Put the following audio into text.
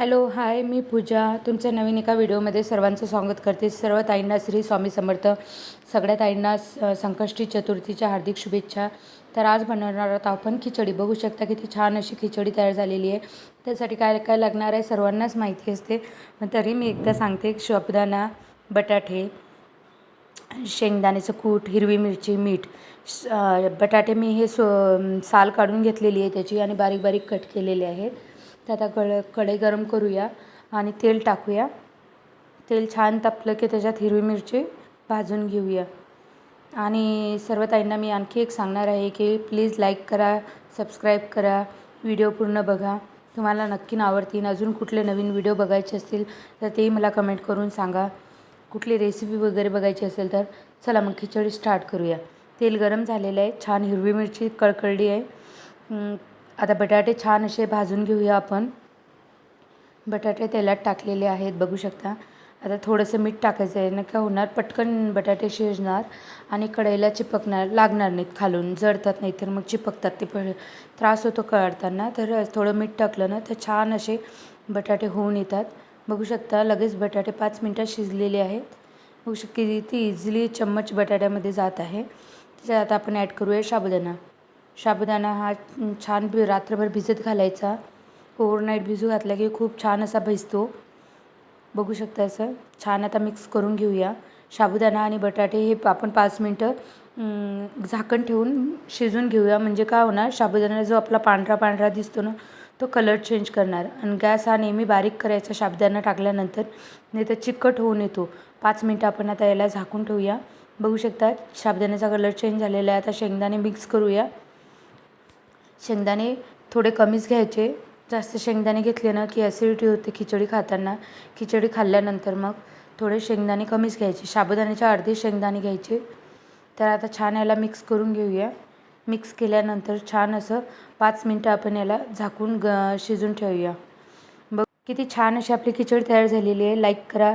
Hello hi मी पूजा. तुमचं नवीन एका व्हिडिओमध्ये सर्वांचं स्वागत करते. सर्व ताईंना श्री स्वामी समर्थ सगळ्या ताईंना संकष्टी चतुर्थीच्या हार्दिक शुभेच्छा. तर आज बनवणार आहोत आपण खिचडी. बघू शकता किती छान अशी खिचडी तयार झालेली आहे. त्यासाठी काय काय लागणार आहे सर्वांनाच माहिती असते. पण तरी मी एकदा सांगते साबुदाणा बटाटे शेंगदाण्याचं कूट हिरवी मिरची मीठ. बटाटे मी हे सो साल काढून घेतलेली आहे त्याची आणि बारीक बारीक कट केलेले आहेत. तर आता गळ कढई गरम करूया आणि तेल टाकूया. तेल छान तापलं की त्याच्यात हिरवी मिरची भाजून घेऊया. आणि सर्व ताईंना मी आणखी एक सांगणार आहे की प्लीज लाईक करा सबस्क्राईब करा व्हिडिओ पूर्ण बघा. तुम्हाला नक्की आवडतील. अजून कुठले नवीन व्हिडिओ बघायचे असतील तर तेही मला कमेंट करून सांगा. कुठली रेसिपी वगैरे बघायची असेल तर चला मग खिचडी स्टार्ट करूया. तेल गरम झालेलं आहे. छान हिरवी मिरची कळकळली आहे. आता बटाटे छान असे भाजून घेऊया आपण. बटाटे तेलात टाकलेले आहेत बघू शकता. आता थोडंसं मीठ टाकायचं आहे नका होणार पटकन बटाटे शिजणार आणि कढईला चिपकणार लागणार नाहीत खालून जळतात नाही तर मग चिपकतात ते प त्रास होतो कळताना तर थोडं मीठ टाकलं ना तर छान असे बटाटे होऊन येतात. बघू शकता लगेच बटाटे पाच मिनटात शिजलेले आहेत. बघू शक किती इझिली चम्मच बटाट्यामध्ये जात आहे. त्याच्यात आता आपण ॲड करूया साबुदाणा. साबुदाणा हा छान भि रात्रभर भिजत घालायचा. ओव्हरनाईट भिजू घातला की खूप छान असा भिजतो. बघू शकता असं. छान आता मिक्स करून घेऊया. साबुदाणा आणि बटाटे हे आपण पाच मिनटं झाकण ठेवून शिजून घेऊया. म्हणजे काय होणार साबुदाणा जो आपला पांढरा पांढरा दिसतो ना तो कलर चेंज करणार. आणि गॅस हा नेहमी बारीक करायचा साबुदाणा टाकल्यानंतर. नाही तर चिकट होऊन येतो. पाच मिनटं आपण आता याला झाकून ठेवूया. बघू शकता साबुदाण्याचा कलर चेंज झालेला आहे. आता शेंगदाणे मिक्स करूया. शेंगदाणे थोडे कमीच घ्यायचे. जास्त शेंगदाणे घेतले ना की ॲसिडिटी होते खिचडी खाताना. खिचडी खाल्ल्यानंतर मग थोडे शेंगदाणे कमीच घ्यायचे. साबुदाण्याच्या अर्धे शेंगदाणे घ्यायचे. तर आता छान याला मिक्स करून घेऊया. मिक्स केल्यानंतर छान असं पाच मिनटं आपण याला झाकून ग शिजून ठेवूया. बघ किती छान अशी आपली खिचडी तयार झालेली आहे. लाईक करा.